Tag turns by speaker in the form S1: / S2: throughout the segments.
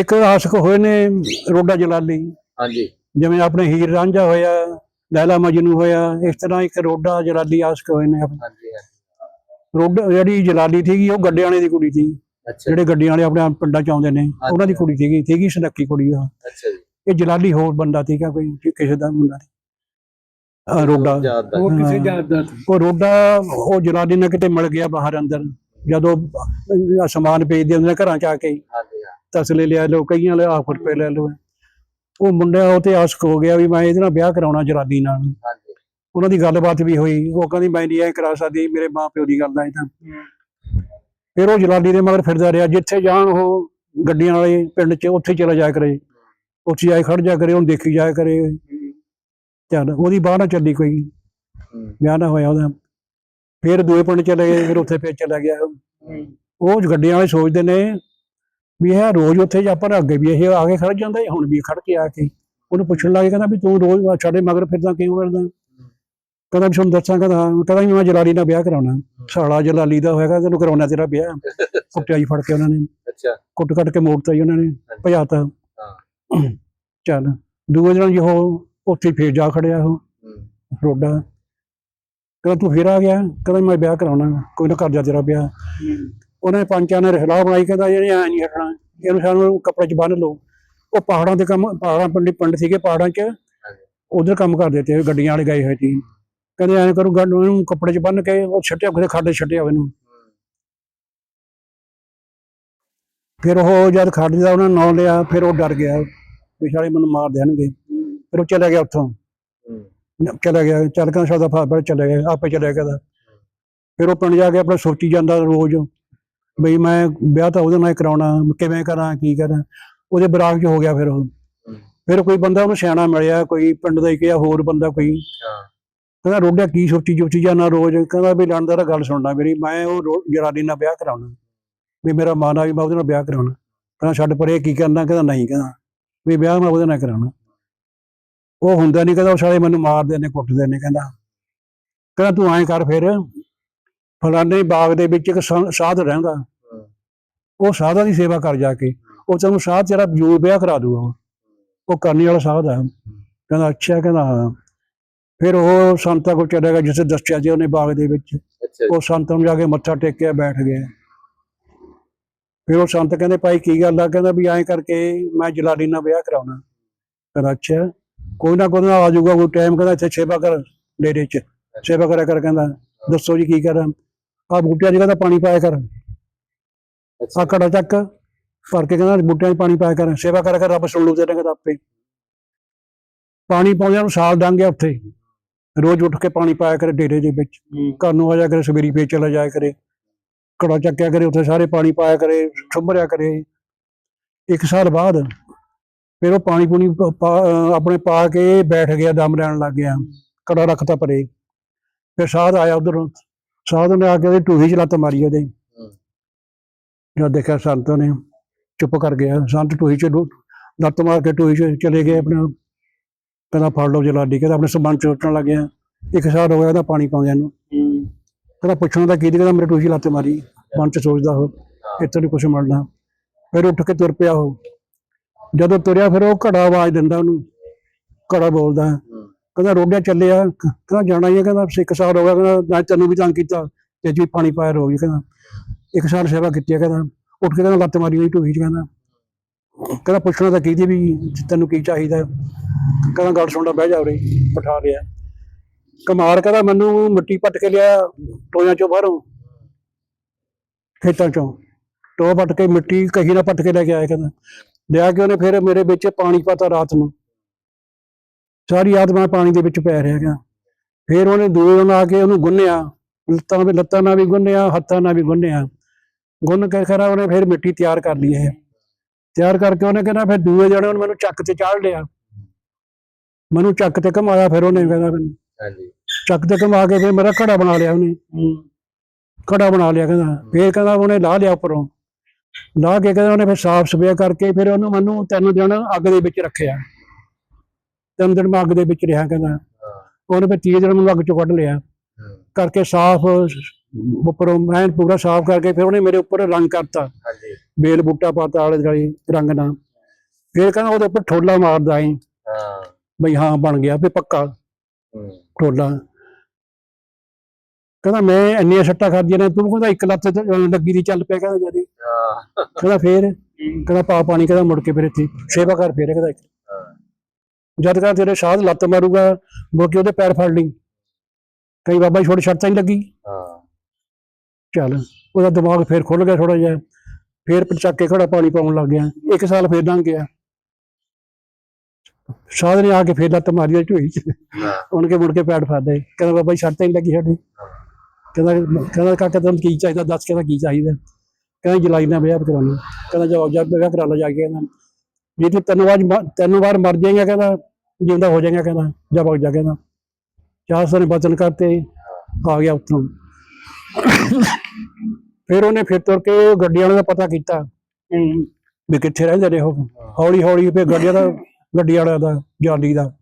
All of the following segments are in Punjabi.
S1: ਇੱਕ ਆਸ਼ਕ ਹੋਏ ਨੇ ਰੋਡਾ ਜਲਾਲੀ।
S2: ਹਾਂਜੀ।
S1: ਜਿਵੇਂ ਆਪਣੇ ਹੀਰ ਰਾਂਝਾ ਹੋਇਆ ਲੈਲਾ ਮਜਨੂ ਹੋਇਆ ਇਸ ਤਰ੍ਹਾਂ ਇੱਕ ਰੋਡਾ ਜਲਾਲੀ ਆਸ਼ਕ ਹੋਏ ਨੇ।
S2: ਹਾਂਜੀ।
S1: ਰੋਡਾ ਜਿਹੜੀ ਜਲਾਲੀ ਸੀਗੀ ਉਹ ਗੱਡਿਆਂ ਵਾਲੇ ਦੀ ਕੁੜੀ ਸੀ।
S2: ਅੱਛਾ।
S1: ਜਿਹੜੇ ਗੱਡੀਆਂ ਵਾਲੇ ਆਪਣੇ ਪਿੰਡਾਂ ਚ ਆਉਂਦੇ ਨੇ ਉਹਨਾਂ ਦੀ ਕੁੜੀ ਸੀਗੀ ਸੀਗੀ ਸੁਨੱਖੀ ਕੁੜੀ ਉਹ।
S2: ਅੱਛਾ ਜੀ।
S1: ਇਹ ਜਲਾਲੀ ਹੋਰ ਬੰਦਾ ਸੀਗਾ ਕੋਈ ਕਿਸੇ ਦਾ ਮੁੰਡਾ ਸੀ ਆਹ ਰੋਡਾ। ਉਹ ਕਿਸੇ
S3: ਜਾਤ ਦਾ
S1: ਉਹ ਰੋਡਾ ਉਹ ਜਲਾਲੀ ਨਾਲ ਕਿਤੇ ਮਿਲ ਗਿਆ ਬਾਹਰ ਅੰਦਰ ਜਦੋਂ ਸਮਾਨ ਵੇਚਦੇ ਹੁੰਦੇ ਨੇ ਘਰਾਂ ਚ ਆ ਕੇ।
S2: ਹਾਂਜੀ।
S1: ਤਸਲੇ ਲਿਆ ਲੋ ਕਈਆਂ ਲੈ ਆਫਰ ਰੁਪਏ ਲੈ ਲੋ ਉਹ ਮੁੰਡਾ ਉਹ ਤੇ ਆਸ਼ਕ ਹੋ ਗਿਆ ਵੀ ਮੈਂ ਇਹਦੇ ਨਾਲ ਵਿਆਹ ਕਰਾਉਣਾ ਜਲਾਲੀ ਨਾਲ।
S2: ਹਾਂਜੀ।
S1: ਉਹਨਾਂ ਦੀ ਗੱਲਬਾਤ ਵੀ ਹੋਈ। ਉਹ ਕਹਿੰਦੀ ਮੈਂ ਨਹੀਂ ਐ ਕਰਾ ਸਕਦੀ ਮੇਰੇ ਮਾਂ ਪਿਓ ਦੀ ਗੱਲ ਆ ਇਹ ਤਾਂ। ਫਿਰ ਉਹ ਜਲਾਲੀ ਦੇ ਮਗਰ ਫਿਰਦਾ ਰਿਹਾ। ਜਿੱਥੇ ਜਾਣ ਉਹ ਗੱਡੀਆਂ ਵਾਲੇ ਪਿੰਡ 'ਚ ਉੱਥੇ ਚਲਾ ਜਾਇਆ ਕਰੇ। ਉੱਥੇ ਜਾਏ ਖੜ ਜਾ ਕਰੇ ਉਹਨੂੰ ਦੇਖੀ ਜਾਇਆ ਕਰੇ। ਚੱਲ ਉਹਦੀ ਬਾਹਰ ਨਾ ਚੱਲੀ ਕੋਈ। ਵਿਆਹ ਨਾ ਹੋਇਆ ਉਹਦਾ। ਫਿਰ ਦੂਏ ਪਿੰਡ ਚਲੇ ਗਏ ਫਿਰ ਉੱਥੇ ਫੇਰ ਚਲਾ ਗਿਆ। ਉਹ ਗੱਡੀਆਂ ਵਾਲੇ ਸੋਚਦੇ ਨੇ ਵੀ ਇਹ ਰੋਜ਼ ਉੱਥੇ ਜਾ ਪਰ ਅੱਗੇ ਵੀ ਇਹ ਆ ਕੇ ਖੜ ਜਾਂਦਾ ਹੁਣ ਵੀ ਖੜ ਕੇ ਆ ਕੇ ਉਹਨੂੰ ਪੁੱਛਣ ਲੱਗੇ ਕਹਿੰਦਾ ਵੀ ਤੂੰ ਰੋਜ਼ ਸਾਡੇ ਮਗਰ ਫਿਰਦਾ ਕਿਉਂ ਫਿਰਦਾ? ਕਹਿੰਦਾ ਵੀ ਤੁਹਾਨੂੰ ਦੱਸਾਂ ਕਹਿੰਦਾ ਹਾਂ। ਕਹਿੰਦਾ ਵੀ ਮੈਂ ਜਲਾਲੀ ਨਾਲ ਵਿਆਹ ਕਰਾਉਣਾ। ਸਾਲਾ ਜਲਾਲੀ ਦਾ ਹੋਏਗਾ ਤੈਨੂੰ ਕਰਾਉਣਾ ਤੇਰਾ ਵਿਆਹ। ਕੁੱਟਿਆ ਹੀ ਫੜ ਕੇ ਉਹਨਾਂ ਨੇ।
S2: ਅੱਛਾ।
S1: ਕੁੱਟ ਕੱਟ ਕੇ ਮੋੜਤਾ ਜੀ ਉਹਨਾਂ ਨੇ ਭਜਾਤਾ।
S2: ਹਾਂ।
S1: ਚੱਲ ਦੂਏ ਦਿਨ ਜੀ ਉਹ ਉੱਥੇ ਫੇਰ ਜਾ ਖੜਿਆ ਉਹ
S2: ਹੂੰ।
S1: ਰੋਡਾ। ਕਹਿੰਦਾ ਤੂੰ ਫੇਰ ਆ ਗਿਆ ਕਹਿੰਦਾ ਮੈਂ ਵਿਆਹ ਕਰਾਉਣਾ ਕੋਈ ਨਾ ਕਰ ਜਾ ਤੇਰਾ ਵਿਆਹ ਉਹਨੇ ਪੰਚਾਂ ਨੇ ਸਲਾਹ ਬਣਾਈ ਕਹਿੰਦਾ ਇਹ ਐ ਨਹੀਂ ਹਟਣਾ ਇਹਨੂੰ ਸਾਨੂੰ ਕੱਪੜੇ 'ਚ ਬੰਨ ਲਓ। ਉਹ ਪਹਾੜਾਂ ਦੇ ਕੰਮ ਪਹਾੜਾਂ ਪਿੰਡ ਪਿੰਡ ਸੀਗੇ ਪਹਾੜਾਂ 'ਚ। ਉਧਰ ਕੰਮ ਕਰਦੇ ਤੇ ਗੱਡੀਆਂ ਵਾਲੇ ਗਏ ਹੋਏ ਸੀ। ਕਹਿੰਦੇ ਐਂ ਕਰੂ ਗੱਡ ਨੂੰ ਕੱਪੜੇ 'ਚ ਬੰਨ ਕੇ ਉਹ ਛੱਟਿਆ ਕਿਤੇ ਖਾਡੇ ਛੱਟਿਆ ਉਹਨੂੰ। ਫਿਰ ਉਹ ਜਦ ਖੱਡ ਦਾ ਉਹਨਾਂ ਨਾਂ ਲਿਆ ਫਿਰ ਉਹ ਡਰ ਗਿਆ। ਵਿਚਾਰੇ ਮੈਨੂੰ ਮਾਰ ਦੇਣਗੇ। ਫਿਰ ਉਹ ਚਲਾ ਗਿਆ ਉੱਥੋਂ। ਚਲਾ ਗਿਆ ਚੱਲ ਕਹਿੰਦਾ ਸਾਦਾ ਫਾਦਰ ਚਲਾ ਗਿਆ ਆਪੇ ਚਲਾ ਗਿਆ। ਫਿਰ ਉਹ ਪਿੰਡ ਜਾ ਕੇ ਆਪਣਾ ਸੋਚੀ ਜਾਂਦਾ ਰੋਜ਼। ਬਈ ਮੈਂ ਵਿਆਹ ਤਾਂ ਉਹਦੇ ਨਾਲ ਕਰਾਉਣਾ ਕਿਵੇਂ ਕਰਾਂ ਕੀ ਕਰਾਂ। ਉਹਦੇ ਬਰਾਕ ਚ ਹੋ ਗਿਆ ਫਿਰ ਉਹ। ਫਿਰ ਕੋਈ ਬੰਦਾ ਉਹਨੂੰ ਸਿਆਣਾ ਮਿਲਿਆ ਕੋਈ ਪਿੰਡ ਦਾ ਹੀ ਕਿਹਾ ਹੋਰ ਬੰਦਾ ਕੋਈ। ਕਹਿੰਦਾ ਰੋਡਿਆ ਕੀ ਸੋਚੀ ਜੋਚੀ ਜਾਣਾ ਰੋਜ਼? ਕਹਿੰਦਾ ਵੀ ਲੰਡਰ ਗੱਲ ਸੁਣਨਾ ਮੇਰੀ ਮੈਂ ਉਹ ਜਨਾਨੀ ਨਾਲ ਵਿਆਹ ਕਰਾਉਣਾ। ਵੀ ਮੇਰਾ ਮਨ ਆ ਵੀ ਮੈਂ ਉਹਦੇ ਨਾਲ ਵਿਆਹ ਕਰਾਉਣਾ। ਕਹਿੰਦਾ ਛੱਡ ਪਰੇ ਕੀ ਕਰਨਾ? ਕਹਿੰਦਾ ਨਹੀਂ ਕਹਿੰਦਾ। ਵੀ ਵਿਆਹ ਮੈਂ ਉਹਦੇ ਨਾਲ ਕਰਾਉਣਾ। ਉਹ ਹੁੰਦਾ ਨਹੀਂ ਕਹਿੰਦਾ ਉਹ ਸਾਲੇ ਮੈਨੂੰ ਮਾਰਦੇ ਨੇ ਕੁੱਟਦੇ ਨੇ ਕਹਿੰਦਾ। ਕਹਿੰਦਾ ਤੂੰ ਐਂ ਕਰ ਫਿਰ। ਫਲਾਣੇ ਬਾਗ ਦੇ ਵਿੱਚ ਇੱਕ ਸਾਧ ਰਹਿੰਦਾ। ਉਹ ਸਾਧਾਂ ਦੀ ਸੇਵਾ ਕਰ ਜਾ ਕੇ ਉਹ ਤੈਨੂੰ ਸਾਧ ਤੇਰਾ ਜੂ ਵਿਆਹ ਕਰਾ ਦੂਗਾ ਉਹ। ਕਰਨੀ ਵਾਲਾ ਸਾਧ ਆ ਕਹਿੰਦਾ ਅੱਛਾ ਕਹਿੰਦਾ ਹਾਂ। ਫਿਰ ਉਹ ਸੰਤਾਂ ਕੋਲ ਚਲਾ ਗਿਆ ਜਿਸੇ ਦੱਸਿਆ ਜੀ ਉਹਨੇ ਬਾਗ ਦੇ ਵਿੱਚ। ਉਹ ਸੰਤ ਨੂੰ ਜਾ ਕੇ ਮੱਥਾ ਟੇਕਿਆ ਬੈਠ ਗਿਆ। ਫਿਰ ਉਹ ਸੰਤ ਕਹਿੰਦੇ ਭਾਈ ਕੀ ਗੱਲ ਆ? ਕਹਿੰਦਾ ਵੀ ਐਂ ਕਰਕੇ ਮੈਂ ਜਲਾਲੀ ਨਾਲ ਵਿਆਹ ਕਰਾਉਣਾ। ਕਹਿੰਦਾ ਅੱਛਾ ਕੋਈ ਨਾ ਕੋਈ ਨਾ ਆ ਜਾਊਗਾ ਕੋਈ ਟਾਈਮ ਕਹਿੰਦਾ ਇੱਥੇ ਸੇਵਾ ਕਰ ਡੇਰੇ 'ਚ। ਸੇਵਾ ਕਰਿਆ ਕਰ ਕਹਿੰਦਾ। ਦੱਸੋ ਜੀ ਕੀ ਕਰਾਂ? ਆ ਬੂਟਿਆਂ 'ਚ ਕਹਿੰਦਾ ਪਾਣੀ ਪਾਇਆ ਕਰ। ਘੜਾ ਚੱਕ ਭਰ ਕੇ ਕਹਿੰਦਾ ਬੂਟਿਆਂ 'ਚ ਪਾਣੀ ਪਾਇਆ ਕਰ ਸੇਵਾ ਕਰਿਆ ਕਰ ਰੱਬ ਸੁਣ ਲੂ ਤੇਰੇ ਕਹਿੰਦਾ ਆਪੇ। ਪਾਣੀ ਪਾਉਂਦਿਆਂ ਨੂੰ ਸਾਲ ਲੰਘ ਗਿਆ ਉੱਥੇ। ਰੋਜ਼ ਉੱਠ ਕੇ ਪਾਣੀ ਪਾਇਆ ਕਰੇ ਡੇਰੇ ਦੇ ਵਿੱਚ। ਘਰ ਨੂੰ ਆ ਜਾ ਕਰੇ ਸਵੇਰੀ ਫੇਰ ਚਲਾ ਜਾਇਆ ਕਰੇ। ਘੜਾ ਚੱਕਿਆ ਕਰੇ ਉੱਥੇ ਸਾਰੇ ਪਾਣੀ ਪਾਇਆ ਕਰੇ ਠੁੰਬਰਿਆ ਕਰੇ। ਇੱਕ ਸਾਲ ਬਾਅਦ ਫਿਰ ਉਹ ਪਾਣੀ ਪੂਣੀ ਆਪਣੇ ਪਾ ਕੇ ਬੈਠ ਗਿਆ ਦਮ ਲੈਣ ਲੱਗ ਗਿਆ। ਘੜਾ ਰੱਖਤਾ ਪਰੇ। ਫਿਰ ਸਾਧ ਆਇਆ ਉਧਰੋਂ। ਸਾਧ ਨੇ ਆ ਕੇ ਉਹਦੀ ਟੂਹੀ ਚ ਲੱਤ ਮਾਰੀ ਉਹਦੇ। ਜਦ ਦੇਖਿਆ ਸੰਤ ਨੇ ਚੁੱਪ ਕਰ ਗਿਆ। ਸੰਤ ਟੂਹੀ ਚ ਲੱਤ ਮਾਰ ਕੇ ਟੂਹੀ ਚ ਚਲੇ ਗਏ ਆਪਣੇ ਕਹਿੰਦਾ ਫੜ ਲਓ ਜਲਾਡੀ ਕਹਿੰਦਾ ਆਪਣੇ ਸਬੰਧ ਚੋਟਣ ਲੱਗ ਗਿਆ। ਇੱਕ ਸਾਲ ਹੋ ਗਿਆ ਉਹਦਾ ਪਾਣੀ ਪਾਉਂਦਿਆਂ ਨੂੰ। ਕਹਿੰਦਾ ਪੁੱਛਣਾ ਤਾਂ ਕੀ ਦੀ ਕਹਿੰਦਾ, ਮੇਰੇ ਟੂਹੀ ਲੱਤ ਮਾਰੀ। ਮਨ ਚ ਸੋਚਦਾ ਉਹ, ਇੱਥੇ ਨਹੀਂ ਕੁਛ ਮਿਲਣਾ। ਫਿਰ ਉੱਠ ਕੇ ਤੁਰ ਪਿਆ ਉਹ। ਜਦੋਂ ਤੁਰਿਆ ਫਿਰ ਉਹ ਘੜਾ ਆਵਾਜ਼ ਦਿੰਦਾ ਉਹਨੂੰ। ਘੜਾ ਬੋਲਦਾ, ਕਹਿੰਦਾ ਰੋਡਿਆ ਚੱਲਿਆ। ਕਹਿੰਦਾ ਜਾਣਾ ਹੀ ਹੈ, ਕਹਿੰਦਾ ਸਿੱਖ ਸਾਲ ਹੋ ਗਿਆ। ਕਹਿੰਦਾ ਨਾ ਤੈਨੂੰ ਵੀ ਤੰਗ ਕੀਤਾ ਤੇ ਜੀ ਪਾਣੀ ਪਾਇਆ ਰੋਜ਼ ਕਹਿੰਦਾ। ਇੱਕ ਸਾਲ ਸੇਵਾ ਕੀਤੀ ਹੈ ਕਹਿੰਦਾ, ਉੱਠ ਕੇ ਕਹਿੰਦਾ ਲੱਤ ਮਾਰੀ ਹੋਈ ਟੂਹੀ ਚ ਕਹਿੰਦਾ। ਕਹਿੰਦਾ ਪੁੱਛਣਾ ਤਾਂ ਕੀ ਵੀ ਤੈਨੂੰ ਕੀ ਚਾਹੀਦਾ। ਕਹਿੰਦਾ ਗੱਲ ਸੁਣਦਾ ਬਹਿ ਜਾ ਉਰੇ, ਬਿਠਾ ਲਿਆ। ਕਮਾਰ ਕਹਿੰਦਾ ਮੈਨੂੰ ਮਿੱਟੀ ਪੱਟ ਕੇ ਲਿਆ ਟੋਇਆਂ ਚੋਂ ਬਾਹਰੋਂ, ਖੇਤਾਂ ਚੋਂ। ਟੋ ਪੱਟ ਕੇ ਮਿੱਟੀ ਕਹੀ ਨਾਲ ਪੱਟ ਕੇ ਲੈ ਕੇ ਆਇਆ ਕਹਿੰਦਾ। ਲਿਆ ਕੇ ਉਹਨੇ ਫਿਰ ਮੇਰੇ ਵਿੱਚ ਪਾਣੀ ਪਾਤਾ ਰਾਤ ਨੂੰ। ਸਾਰੀ ਰਾਤ ਮੈਂ ਪਾਣੀ ਦੇ ਵਿੱਚ ਪੈ ਰਿਹਾ ਗਿਆ ਫਿਰ ਉਹਨੇ ਦੂਏ ਦਿਨ ਆ ਕੇ ਉਹਨੂੰ ਗੁੰਨਿਆ। ਲੱਤਾਂ ਵੀ ਲੱਤਾਂ ਨਾਲ ਵੀ ਗੁੰਨਿਆ, ਹੱਥਾਂ ਨਾਲ ਵੀ ਗੁੰਨਿਆ। ਗੁੰਨ ਕੇ ਖਰਾ ਉਹਨੇ ਫਿਰ ਮਿੱਟੀ ਤਿਆਰ ਕਰ ਲਈ ਇਹ। ਤਿਆਰ ਕਰਕੇ ਉਹਨੇ ਕਹਿੰਦਾ ਫਿਰ ਦੂਏ ਜਣੇ ਉਹਨੇ ਮੈਨੂੰ ਚੱਕ ਤੇ ਚਾੜ ਲਿਆ। ਮੈਨੂੰ ਚੱਕ ਤੇ ਘਮਾਇਆ ਫਿਰ ਉਹਨੇ ਕਹਿੰਦਾ ਮੈਨੂੰ।
S2: ਹਾਂਜੀ।
S1: ਚੱਕ ਤੇ ਘਮਾ ਕੇ ਫਿਰ ਮੇਰਾ ਘੜਾ ਬਣਾ ਲਿਆ ਉਹਨੇ। ਘੜਾ ਬਣਾ ਲਿਆ ਕਹਿੰਦਾ। ਫਿਰ ਕਹਿੰਦਾ ਉਹਨੇ ਲਾ ਲਿਆ ਉੱਪਰੋਂ। ਲਾ ਕੇ ਕਹਿੰਦਾ ਉਹਨੇ ਫਿਰ ਸਾਫ਼ ਸਫ਼ਾਈ ਕਰਕੇ ਫਿਰ ਉਹਨੂੰ ਮੈਨੂੰ ਤਿੰਨ ਦਿਨ ਅੱਗ ਦੇ ਵਿੱਚ ਰੱਖਿਆ। ਤਿੰਨ ਦਿਨ ਮੈਂ ਅੱਗ ਦੇ ਵਿੱਚ ਰਿਹਾ ਕਹਿੰਦਾ।
S2: ਹਾਂ।
S1: ਉਹਨੇ ਫਿਰ ਤੀਏ ਦਿਨ ਮੈਨੂੰ ਅੱਗ ਚੋਂ ਕੱਢ ਲਿਆ।
S2: ਹੂੰ।
S1: ਕਰਕੇ ਸਾਫ਼ ਉੱਪਰੋਂ ਐਨ ਪੂਰਾ ਸਾਫ਼ ਕਰਕੇ ਫਿਰ ਉਹਨੇ ਮੇਰੇ ਉੱਪਰ ਰੰਗ ਕਰਤਾ।
S2: ਹਾਂਜੀ।
S1: ਬੇਲ ਬੂਟਾ ਪਾਤਾ ਆਲੇ ਦੁਆਲੇ ਰੰਗ ਨਾਲ। ਫਿਰ ਕਹਿੰਦਾ ਉਹਦੇ ਉੱਪਰ ਠੋਲਾ ਮਾਰਦਾ ਏ
S2: ਹਾਂ।
S1: ਬਈ ਹਾਂ ਬਣ ਗਿਆ ਵੀ ਪੱਕਾ ਠੋਲਾ। ਕਹਿੰਦਾ ਮੈਂ ਇੰਨੀਆਂ ਸੱਟਾਂ ਖਾਧੀਆਂ ਨੇ ਤੂੰ ਕਹਿੰਦਾ ਇੱਕ ਲੱਤ ਲੱਗੀ ਦੀ ਚੱਲ ਪਿਆ ਕਹਿੰਦਾ ਜਦੀ।
S2: ਹਾਂ।
S1: ਕਹਿੰਦਾ ਫੇਰ ਕਹਿੰਦਾ ਪਾ ਪਾਣੀ ਕਹਿੰਦਾ ਮੁੜ ਕੇ ਫਿਰ ਇੱਥੇ ਸੇਵਾ ਕਰ ਫੇਰ ਕਹਿੰਦਾ।
S2: ਹਾਂ।
S1: ਜਦ ਕਹਿੰਦਾ ਤੇਰੇ ਸਾਧ ਲੱਤ ਮਾਰੂਗਾ ਮੁੜ ਕੇ ਉਹਦੇ ਪੈਰ ਫੜ ਲਈ। ਕਈ ਬਾਬਾ ਛੋਟੇ ਛੱਟ ਤਾਂ ਨਹੀਂ ਲੱਗੀ।
S2: ਹਾਂ।
S1: ਚੱਲ ਉਹਦਾ ਦਿਮਾਗ ਫੇਰ ਖੁੱਲ ਗਿਆ ਥੋੜਾ ਜਿਹਾ ਫੇਰ ਚੱਕ ਕੇ ਘੜਾ ਪਾਣੀ ਪਾਉਣ ਲੱਗ ਗਿਆ। ਇੱਕ ਸਾਲ ਫੇਰ ਲੰਘ ਗਿਆ। ਸਾਧ ਨੇ ਆ ਕੇ ਫੇਰ ਲੱਤ ਮਾਰੀ ਢੋਈ ਚ। ਉਹਨ ਕੇ ਮੁੜ ਕੇ ਪੈਰ ਫੜਦੇ। ਕਹਿੰਦਾ ਬਾਬਾ ਜੀ ਤਾਂ ਨਹੀਂ ਲੱਗੀ ਸਾਡੀ। ਕਹਿੰਦਾ ਕਹਿੰਦਾ ਕਾਕਾ ਤੈਨੂੰ ਕੀ ਚਾਹੀਦਾ? ਦੱਸ ਕਹਿੰਦਾ ਕੀ ਚਾਹੀਦਾ? ਕਹਿੰਦਾ ਜੁਲਾਈ ਨਾਲ ਵਿਆਹ ਕਰਾਉਣਾ ਕਹਿੰਦਾ ਜਾਓ ਜਾ ਵਿਆਹ ਕਰਾ ਲਓ ਜਾ ਕੇ ਕਹਿੰਦਾ। ਜੇ ਤੂੰ ਤਿੰਨ ਵਾਰ ਤਿੰਨ ਵਾਰ ਮਰ ਜਾਏਗਾ ਕਹਿੰਦਾ ਜਿਉਂਦਾ ਹੋ ਜਾਏਗਾ ਕਹਿੰਦਾ ਜਾ ਵਗ ਜਾ ਕਹਿੰਦਾ। ਚਾਰ ਸੌ ਨੇ ਬਚਨ ਕਰਤੇ ਆ ਗਿਆ ਉੱਥੋਂ। ਫਿਰ ਉਹਨੇ ਫਿਰ ਤੁਰ ਕੇ ਗੱਡੀ ਵਾਲਿਆਂ ਦਾ ਪਤਾ ਕੀਤਾ ਅਮ, ਵੀ ਕਿੱਥੇ ਰਹਿੰਦੇ ਨੇ ਉਹ। ਹੌਲੀ ਹੌਲੀ ਫਿਰ ਗੱਡੀਆਂ ਦਾ ਗੱਡੀ ਵਾਲਿਆਂ ਦਾ ਜਾਲੀ ਦਾ।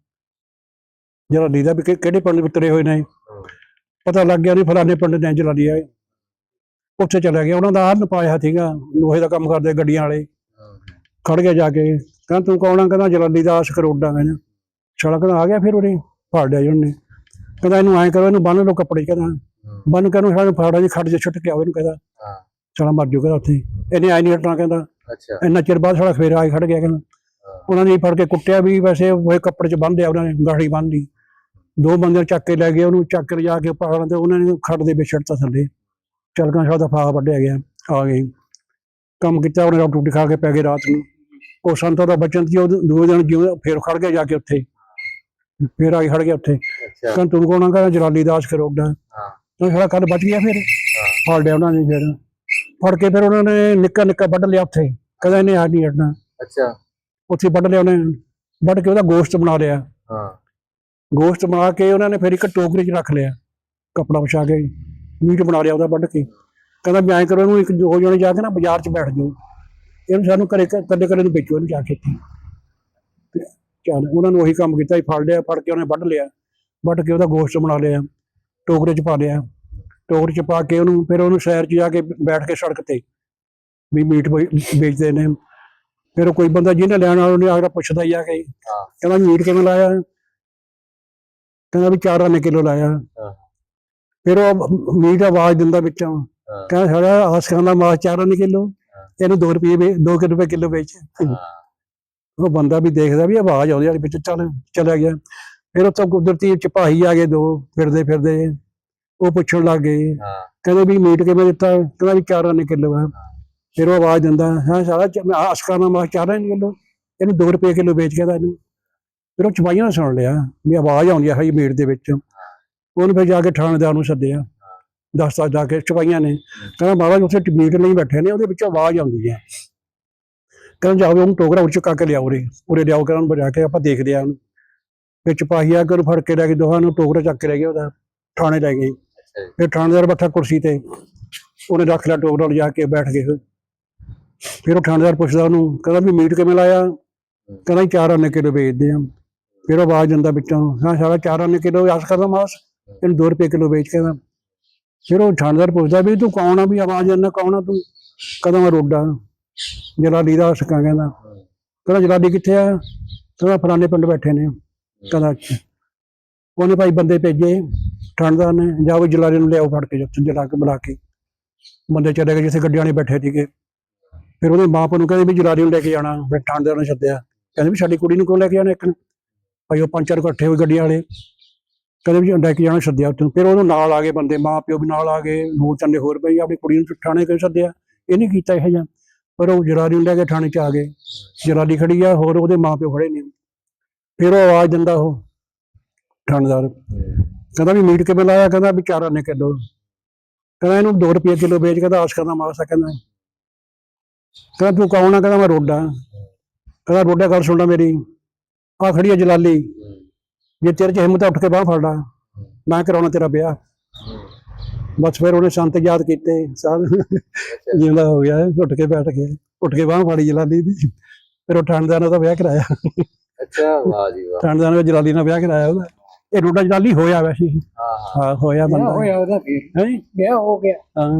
S1: ਜਲਾਲੀ ਦਾ ਵੀ ਕਿਹੜੇ ਪਿੰਡ ਵਿੱਚ ਤੁਰੇ ਹੋਏ ਨੇ। ਪਤਾ ਲੱਗ ਗਿਆ ਵੀ ਫਲਾਣੇ ਪਿੰਡ ਨੇ ਜਲਾਲੀ ਆਏ ਉੱਥੇ ਚਲਾ ਗਿਆ। ਉਹਨਾਂ ਦਾ ਆਹ ਪਾਇਆ ਸੀਗਾ ਲੋਹੇ ਦਾ ਕੰਮ ਕਰਦੇ ਗੱਡੀਆਂ ਵਾਲੇ। ਖੜ ਗਿਆ ਜਾ ਕੇ। ਕਹਿੰਦਾ ਤੂੰ ਕੌਣ ਆ? ਕਹਿੰਦਾ ਜਲਾਲੀ ਦਾ ਆਸ਼ਕ ਰੋਡਾ ਕਹਿੰਦਾ ਛੜਾ ਕਹਿੰਦਾ ਆ ਗਿਆ ਫਿਰ ਉਹਨੇ ਫੜ ਲਿਆ ਜੀ ਉਹਨੇ। ਕਹਿੰਦਾ ਇਹਨੂੰ ਐਂ ਕਰੋ ਇਹਨੂੰ ਬੰਨ ਲਓ ਕੱਪੜੇ ਕਹਿੰਦਾ। ਬੰਨ ਕੇ ਉਹਨੂੰ ਫਾੜਾ ਜੀ ਖੜ ਜੇ ਛੁੱਟ ਕੇ ਇਹਨੂੰ ਕਹਿੰਦਾ
S2: ਹਾਂ।
S1: ਚਲਾ ਮਰ ਜੂ ਕਹਿੰਦਾ ਉੱਥੇ ਇਹਨੇ ਆਈ ਨਹੀਂ ਹਟਣਾ ਕਹਿੰਦਾ।
S2: ਅੱਛਾ।
S1: ਇੰਨਾ ਚਿਰ ਬਾਅਦ ਸਾਲਾ ਫੇਰ ਆਏ ਖੜ ਗਿਆ ਕਹਿੰਦਾ। ਉਹਨਾਂ ਨੇ ਫੜ ਕੇ ਕੁੱਟਿਆ ਵੀ ਵੈਸੇ ਉਹ ਕੱਪੜੇ 'ਚ ਬੰਨ੍ਹਿਆ ਉਹਨਾਂ ਨੇ ਗਾੜੀ ਬੰਨ੍ਹ ਲਈ ਦੋ ਬੰਦੇ ਚੱਕ ਕੇ ਲੈ ਗਏ ਉਹਨੂੰ ਚੱਕ ਕੇ ਜਾ ਕੇ ਪਹਾੜਾਂ ਤੇ ਉਹਨਾਂ ਨੇ ਖੱਡ ਦੇ ਵਿੱਚ ਛੱਡਤਾ ਥੱਲੇ। ਚਲਕਾਂ ਸ਼ਾਹ ਦਾ ਫਾਹ ਵੱਢਿਆ ਗਿਆ ਆ ਗਏ। ਕੰਮ ਕੀਤਾ ਉਹਨੇ ਰੋਟੀ ਰੂਟੀ ਖਾ ਕੇ ਪੈ ਗਏ ਰਾਤ ਨੂੰ। ਉਹ ਸੰਤਾਂ ਦਾ ਬਚਨ ਸੀ ਉਹ ਦੋ ਦਿਨ ਜਿਉਂ ਫੇਰ ਖੜ ਗਿਆ ਜਾ ਕੇ ਉੱਥੇ। ਫੇਰ ਆ ਕੇ ਖੜ ਗਿਆ ਉੱਥੇ।
S2: ਅੱਛਾ।
S1: ਕਹਿੰਦਾ ਤੂੰ ਕੌਣ ਕਹਿੰਦਾ ਜਲਾਲੀ ਦਾਸ ਕਰੋਡਾ
S2: ਹਾਂ।
S1: ਤਾਂ ਸਾਲਾ ਕੱਲ ਬਚ ਗਿਆ ਫਿਰ
S2: ਹਾਂ।
S1: ਫੜ ਲਿਆ ਉਹਨਾਂ ਨੇ ਫਿਰ। ਫੜ ਕੇ ਫਿਰ ਉਹਨਾਂ ਨੇ ਨਿੱਕਾ ਨਿੱਕਾ ਵੱਢ ਲਿਆ ਉੱਥੇ। ਕਹਿੰਦਾ ਇਹਨੇ ਆ ਨਹੀਂ ਹਟਣਾ
S2: ਅੱਛਾ।
S1: ਉੱਥੇ ਵੱਢ ਲਿਆ ਉਹਨੇ ਵੱਢ ਕੇ ਉਹਦਾ ਗੋਸ਼ਤ ਬਣਾ ਲਿਆ।
S2: ਹਾਂ।
S1: ਗੋਸ਼ਤ ਬਣਾ ਕੇ ਉਹਨਾਂ ਨੇ ਫਿਰ ਇੱਕ ਟੋਕਰੀ 'ਚ ਰੱਖ ਲਿਆ ਕਪੜਾ ਵਿਛਾ ਕੇ ਮੀਟ ਬਣਾ ਲਿਆ ਉਹਦਾ ਵੱਢ ਕੇ। ਕਹਿੰਦਾ ਐਂ ਕਰੋ ਇਹਨੂੰ ਇੱਕ ਦੋ ਜਣੇ ਜਾ ਕੇ ਨਾ ਬਾਜ਼ਾਰ 'ਚ ਬੈਠ ਜਾਓ। ਇਹਨੂੰ ਸਾਨੂੰ ਘਰੇ ਕਦੇ ਕਦੇ ਨੂੰ ਵੇਚੋ ਇਹਨੂੰ ਜਾ ਕੇ ਚੱਲ ਉਹਨਾਂ ਨੂੰ ਉਹੀ ਕੰਮ ਕੀਤਾ ਸੀ ਫੜ ਲਿਆ ਫੜ ਕੇ ਉਹਨੇ ਵੱਢ ਲਿਆ। ਵੱਢ ਕੇ ਉਹਦਾ ਗੋਸ਼ਤ ਬਣਾ ਲਿਆ। ਟੋਕਰੇ 'ਚ ਪਾ ਲਿਆ। ਟੋਕਰੇ 'ਚ ਪਾ ਕੇ ਉਹਨੂੰ ਫਿਰ ਉਹਨੂੰ ਸ਼ਹਿਰ 'ਚ ਜਾ ਕੇ ਬੈਠ ਕੇ ਸੜਕ ਤੇ ਵੀ ਮੀਟ ਵੇਚਦੇ ਨੇ। ਫਿਰ ਕੋਈ ਬੰਦਾ ਜਿਹਨੇ ਲੈਣ ਵਾਲਾ ਉਹਨੇ ਆਗਰਾ ਪੁੱਛਦਾ ਹੀ ਆ ਕੇ ਕਹਿੰਦਾ ਮੀਟ ਕਿਵੇਂ ਲਾਇਆ? ਕਹਿੰਦਾ ਵੀ 4 ਆਨੇ ਕਿਲੋ ਲਾਇਆ। ਫਿਰ ਉਹ ਮੀਟ ਆਵਾਜ਼ ਦਿੰਦਾ ਵਿੱਚੋਂ ਕਹਿੰਦਾ ਸਾਡਾ ਆਸਕਾਂ ਦਾ ਮਾਸ 4 ਆਨੇ ਕਿਲੋ। ਇਹਨੂੰ 2 ਰੁਪਏ 2 ਰੁਪਏ ਕਿਲੋ ਵੇਚ। ਉਹ ਬੰਦਾ ਵੀ ਦੇਖਦਾ ਵੀ ਆਵਾਜ਼ ਆਉਂਦੀ ਵਾਲੀ ਵਿੱਚ ਚੱਲ ਚਲਾ ਗਿਆ। ਫਿਰ ਉੱਥੋਂ ਕੁਦਰਤੀ ਸਿਪਾਹੀ ਆ ਗਏ ਦੋ ਫਿਰਦੇ ਫਿਰਦੇ ਉਹ ਪੁੱਛਣ ਲੱਗ ਗਏ।
S2: ਹਾਂ।
S1: ਕਹਿੰਦੇ ਵੀ ਮੀਟ ਕਿਵੇਂ ਦਿੱਤਾ? ਕਹਿੰਦਾ ਵੀ 4 ਆਨੇ ਕਿਲੋ ਆ। ਫਿਰ ਉਹ ਆਵਾਜ਼ ਦਿੰਦਾ ਹਾਂ ਸਾਰਾ ਆਸਕਾਂ ਦਾ ਮਾਸ 4 ਆਨੇ ਕਿਲੋ? ਇਹਨੂੰ 2 ਰੁਪਏ ਕਿਲੋ ਵੇਚ ਕੇ ਦਾ ਇਹਨੂੰ ਫਿਰ ਉਹ ਚਪਾਈਆਂ ਨੇ ਸੁਣ ਲਿਆ ਵੀ ਆਵਾਜ਼ ਆਉਂਦੀ ਹੈ ਮੀਟ ਦੇ ਵਿੱਚ। ਉਹਨੇ ਫਿਰ ਜਾ ਕੇ ਥਾਣੇਦਾਰ ਨੂੰ ਸੱਦਿਆ। ਦੱਸਤਾ ਜਾ ਕੇ ਚਪਾਈਆਂ ਨੇ। ਕਹਿੰਦਾ ਬਾਬਾ ਜੀ ਉੱਥੇ ਮੀਟ ਲਈ ਬੈਠੇ ਨੇ ਉਹਦੇ ਵਿੱਚੋਂ ਆਵਾਜ਼ ਆਉਂਦੀ ਹੈ ਕਹਿੰਦਾ ਜਾਓ ਉਹਨੂੰ ਟੋਕਰਾ ਉੱਚ ਚੁੱਕਾ ਕੇ ਲਿਆਓ ਉਰੇ। ਉਰੇ ਲਿਆਓ ਕੇ ਉਹਨੂੰ ਬਜਾ ਕੇ ਆਪਾਂ ਦੇਖਦੇ ਆ ਉਹਨੂੰ। ਫਿਰ ਚਪਾਹੀ ਆ ਕੇ ਉਹਨੂੰ ਫੜ ਕੇ ਲੈ ਕੇ ਦੋਹਾਂ ਨੂੰ ਟੋਕਰਾ ਚੱਕ ਕੇ ਲੈ ਗਿਆ ਉਹਦਾ ਥਾਣੇ ਲੈ ਗਏ। ਫਿਰ ਥਾਣੇਦਾਰ ਬੈਠਾ ਕੁਰਸੀ ਤੇ ਉਹਨੇ ਰੱਖ ਲਿਆ ਟੋਕਰਾ ਲਿਜਾ ਕੇ ਬੈਠ ਗਏ ਫਿਰ। ਉਹ ਥਾਣੇਦਾਰ ਪੁੱਛਦਾ ਉਹਨੂੰ ਕਹਿੰਦਾ ਵੀ ਮੀਟ ਕਿਵੇਂ ਲਾਇਆ? ਕਹਿੰਦਾ ਚਾਰ ਆਨੇ ਕਿਲੋ ਵੇਚਦੇ ਆ ਫਿਰ ਉਹ ਆਵਾਜ਼ ਜਾਂਦਾ ਵਿੱਚੋਂ ਹਾਂ ਸਾਰਾ ਚਾਰ ਆਨੇ ਕਿਲੋ ਆਸ ਕਰਦਾ ਮਾਸ ਇਹਨੂੰ 2 ਰੁਪਏ ਕਿਲੋ ਵੇਚ ਕੇ ਦਾ ਫਿਰ ਉਹ ਥਾਣੇਦਾਰ ਪੁੱਛਦਾ ਵੀ ਤੂੰ ਕੌਣ ਆ? ਵੀ ਆਵਾਜ਼ ਜਾਂਦਾ ਕੌਣ ਆ ਤੂੰ? ਕਦੋਂ ਮੈਂ ਰੋਡਾ ਜਲਾਲੀ ਦਾ ਸਕਾਂ ਕਹਿੰਦਾ। ਕਹਿੰਦਾ ਜਲਾਲੀ ਕਿੱਥੇ ਆ? ਕਹਿੰਦਾ ਫਲਾਣੇ ਪਿੰਡ ਬੈਠੇ ਨੇ। ਕਹਿੰਦਾ ਅੱਛਾ ਭਾਈ ਬੰਦੇ ਭੇਜੇ ਠੰਡਦਾਰ ਨੇ ਜਾਓ ਜਲਾਲੀ ਨੂੰ ਲਿਆਓ ਫੜ ਕੇ ਜਿੱਥੇ ਜਲਾ ਕੇ ਬੁਲਾ ਕੇ। ਬੰਦੇ ਚਲੇ ਗਏ ਜਿੱਥੇ ਗੱਡੀਆਂ ਵਾਲੇ ਬੈਠੇ ਸੀਗੇ। ਫਿਰ ਉਹਦੇ ਮਾਂ ਪਿਓ ਨੂੰ ਕਹਿੰਦੇ ਵੀ ਜਲਾਲੀ ਨੂੰ ਲੈ ਕੇ ਜਾਣਾ, ਫਿਰ ਠੰਡਦਾਰ ਨੇ ਸੱਦਿਆ। ਕਹਿੰਦੇ ਵੀ ਸਾਡੀ ਕੁੜੀ ਨੂੰ ਕਿਉਂ ਲੈ ਕੇ ਜਾਣਾ ਇੱਕ ਨੂੰ? ਭਾਈ ਉਹ ਪੰਜ ਚਾਰ ਇਕੱਠੇ ਹੋਏ ਗੱਡੀਆਂ ਵਾਲੇ। ਕਹਿੰਦੇ ਵੀ ਲੈ ਕੇ ਜਾਣਾ ਸੱਦਿਆ ਉੱਥੋਂ ਫਿਰ ਉਹਨੂੰ ਨਾਲ ਆ ਗਏ ਬੰਦੇ, ਮਾਂ ਪਿਓ ਵੀ ਨਾਲ ਆ ਗਏ, ਦੋ ਚੰਦੇ ਹੋਰ ਪਈ ਆਪਣੀ ਕੁੜੀ ਨੂੰ ਥਾਣੇ ਕਿਉਂ ਸੱਦਿਆ? ਇਹ ਨਹੀਂ ਕੀਤਾ ਇਹ ਜਿਹਾ। ਪਰ ਉਹ ਜਲਾਲੀ ਨੂੰ ਲੈ ਕੇ ਥਾਣੇ ਚ ਆ ਗਏ। ਜਲਾਲੀ ਖੜੀ ਆ, ਹੋਰ ਉਹਦੇ ਮਾਂ ਪਿਓ ਖੜੇ ਨੇ। ਫਿਰ ਉਹ ਆਵਾਜ਼ ਦਿੰਦਾ ਉਹ, ਥਾਣੇਦਾਰ। ਕਹਿੰਦਾ ਵੀ ਮੀਟ ਕਿਵੇਂ ਲਾਇਆ? ਕਹਿੰਦਾ ਵੀ ਚਾਰ ਆਨੇ ਕਿਲੋ। ਕਹਿੰਦਾ ਇਹਨੂੰ 2 ਰੁਪਏ ਕਿਲੋ ਵੇਚ ਕਹਿੰਦਾ ਆਸ਼ਕਾ ਦਾ ਮਾਸ ਕਹਿੰਦਾ। ਕਹਿੰਦਾ ਤੂੰ ਕੌਣ ਆ? ਕਹਿੰਦਾ ਮੈਂ ਰੋਡਾ। ਕਹਿੰਦਾ ਰੋਡਾ ਗੱਲ ਸੁਣਦਾ ਮੇਰੀ। ਆ ਖੜੀ ਆ ਜਲਾਲੀ। ਜੇ ਤੇਰੇ ਚ ਹਿੰਮਤ ਉੱਠ ਕੇ ਬਾਹ ਫੜ ਮੈਂ ਕਰਾਉਣਾ ਤੇਰਾ ਵਿਆਹ। ਬਸ ਫਿਰ ਉਹਨੇ ਸੰਤ ਯਾਦ ਕੀਤੇ। ਸਾਧ ਜਿਉਂਦਾ ਹੋ ਗਿਆ, ਉੱਠ ਕੇ ਬੈਠ ਗਿਆ ਉੱਠ ਕੇ ਬਾਹ ਫੜੀ ਜਲਾਲੀ ਦੀ। ਫਿਰ ਉਹ ਠਾਣਦਾਰ ਨਾਲ ਉਹਦਾ ਵਿਆਹ ਕਰਾਇਆ।
S2: ਅੱਛਾ ਵਾਹ ਜੀ ਵਾਹ।
S1: ਜਲਾਲੀ ਨਾਲ ਵਿਆਹ ਕਰਾਇਆ ਉਹਦਾ। ਇਹ ਰੋਡਾ ਜਲਾਲੀ ਹੋਇਆ ਵੈਸੇ
S2: ਹਾਂ। ਹਾਂ
S1: ਹਾਂ। ਹੋਇਆ ਬੰਦਾ।
S3: ਹੋਇਆ ਉਹਦਾ ਫਿਰ
S1: ਹੈ?
S3: ਵਿਆਹ ਹੋ ਗਿਆ।
S1: ਹਾਂ।